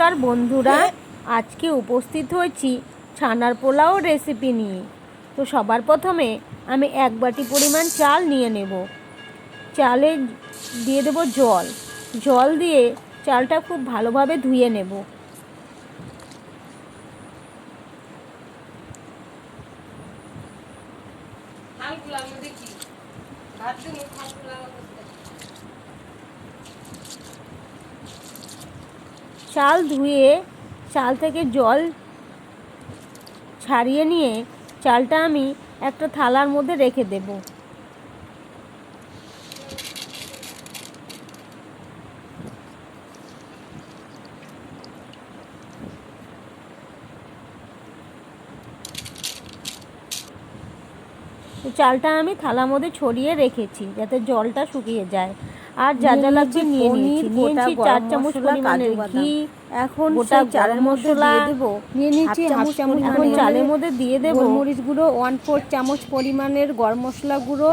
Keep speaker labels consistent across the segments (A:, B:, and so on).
A: নমস্কার বন্ধুরা, আজকে উপস্থিত হয়েছি ছানার পোলাও রেসিপি নিয়ে। তো সবার প্রথমে আমি এক বাটি পরিমাণ চাল নিয়ে নেব। চালে দিয়ে দেব জল। জল দিয়ে চালটা খুব ভালোভাবে ধুয়ে নেব।
B: দেখি।
A: চাল ধুয়ে, চাল থেকে জল ছাড়িয়ে নিয়ে চালটা আমি একটা থালার মধ্যে রেখে দেব। চালটা আমি থালার মধ্যে ছড়িয়ে রেখেছি যাতে জলটা শুকিয়ে যায়। আর যা যা লাগবে নিয়ে নিয়েছি। নিয়েছি চার চামচ পরিমাণের ঘি
C: এখন
A: গোটা
C: চালের
A: মশলা
C: দিয়ে দেবো। নিয়ে নিচ্ছি
A: হাফ চামচ এখন চালের মধ্যে দিয়ে দেব।
C: মরিচ গুঁড়ো ওয়ান ফোর চামচ পরিমাণের গরম মশলা গুঁড়ো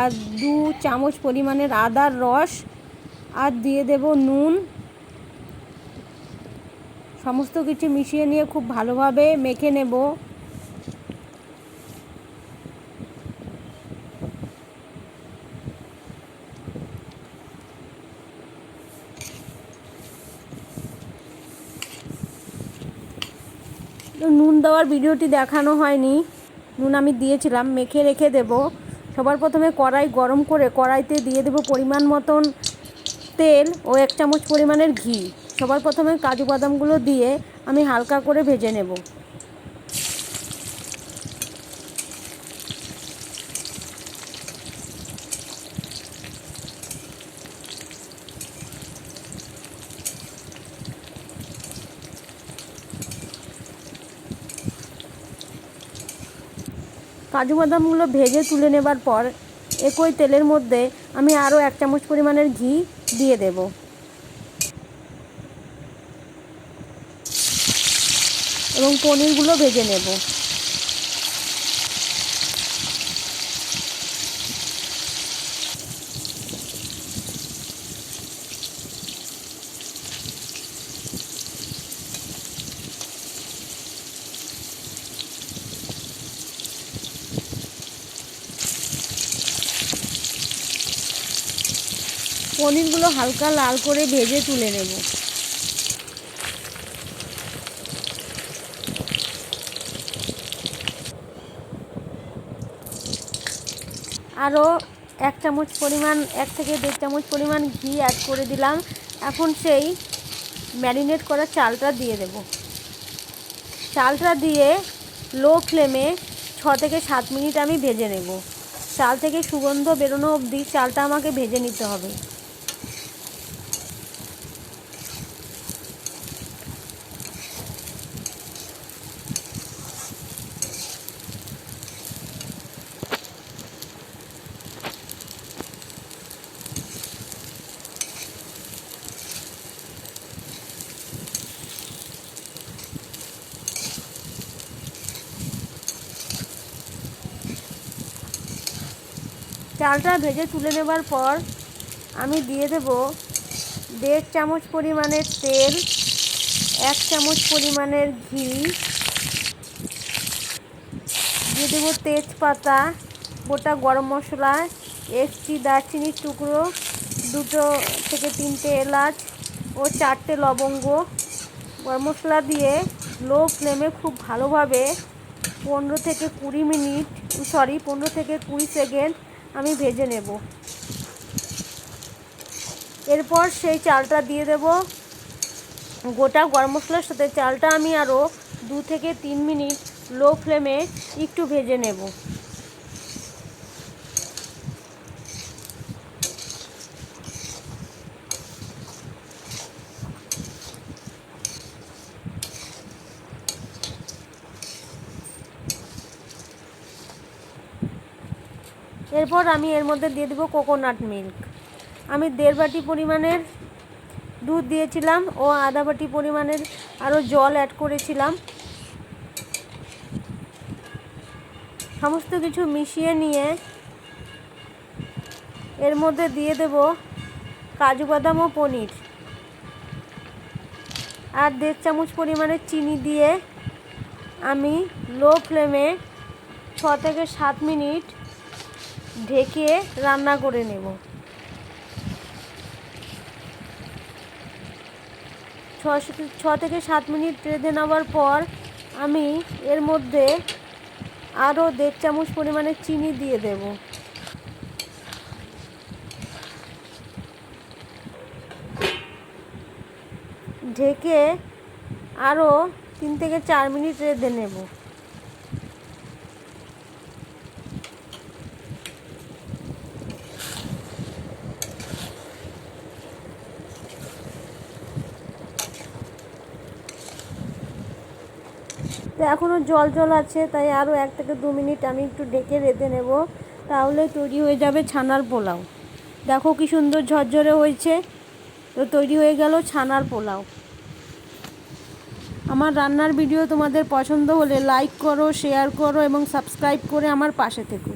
C: আর দু চামচ পরিমাণের আদার রস আর দিয়ে দেব নুন। সমস্ত কিছু মিশিয়ে নিয়ে খুব ভালোভাবে মেখে নেব। নুন দেওয়ার ভিডিওটি দেখানো হয়নি। নুন আমি দিয়েছিলাম, মেখে রেখে দেব। সবার প্রথমে কড়াই গরম করে কড়াইতে দিয়ে দেব পরিমাণ মতন তেল ও এক চামচ পরিমাণের ঘি। সবার প্রথমে কাজু বাদামগুলো দিয়ে আমি হালকা করে ভেজে নেব। কাজু বাদামগুলো ভেজে তুলে নেবার পর একই তেলের মধ্যে আমি আরও এক চামচ পরিমাণের ঘি দিয়ে দেব। এবং পনিরগুলো ভেজে নেব। পনিরগুলো হালকা লাল করে ভেজে তুলে নেব। আরও এক চামচ পরিমাণ, এক থেকে দেড় চামচ পরিমাণ ঘি অ্যাড করে দিলাম। এখন সেই ম্যারিনেট করা চালটা দিয়ে দেব। চালটা দিয়ে লো ফ্লেমে ছ থেকে সাত মিনিট আমি ভেজে নেব। চাল থেকে সুগন্ধ বেরোনো অবধি চালটা আমাকে ভেজে নিতে হবে। চালটা ভেজে তুলে নেবার পর আমি দিয়ে দেব দেড় চামচ পরিমাণের তেল, এক চামচ পরিমাণের ঘি, দিয়ে দেবো তেজপাতা, গোটা গরম মশলা, একটি দারচিনির টুকরো, দুটো থেকে তিনটে এলাচ ও চারটে লবঙ্গ। গরম মশলা দিয়ে লো ফ্লেমে খুব ভালোভাবে পনেরো থেকে কুড়ি মিনিট সরি পনেরো থেকে কুড়ি সেকেন্ড আমি ভেজে নেব। এরপর সেই চালটা দিয়ে দেব। গোটা গরম মশলার সাথে চালটা আমি আরও দু থেকে তিন মিনিট লো ফ্লেমে একটু ভেজে নেব। এরপর আমি এর মধ্যে দিয়ে দেবো কোকোনাট মিল্ক আমি দেড় বাটি পরিমাণের দুধ দিয়েছিলাম ও আধা বাটি পরিমাণের আরও জল অ্যাড করেছিলাম। সমস্ত কিছু মিশিয়ে নিয়ে এর মধ্যে দিয়ে দেব কাজু বাদাম ও পনির। আর দেড় চামচ পরিমাণে চিনি দিয়ে আমি লো ফ্লেমে ছ থেকে সাত মিনিট ঢেকে রান্না করে নেব। ছ থেকে সাত মিনিট রেঁধে নেওয়ার পর আমি এর মধ্যে আরও দেড় চামচ পরিমাণে চিনি দিয়ে দেব। ঢেকে আরও তিন থেকে চার মিনিট রেঁধে নেব। তো এখনও জল জল আছে, তাই আরও এক থেকে দু মিনিট আমি একটু ডেকে রেঁধে নেব, তাহলে তৈরি হয়ে যাবে ছানার পোলাও। দেখো কি সুন্দর ঝরঝরে হয়েছে, তো তৈরি হয়ে গেল ছানার পোলাও। আমার রান্নার ভিডিও তোমাদের পছন্দ হলে লাইক করো শেয়ার করো এবং সাবস্ক্রাইব করে আমার পাশে থেকো।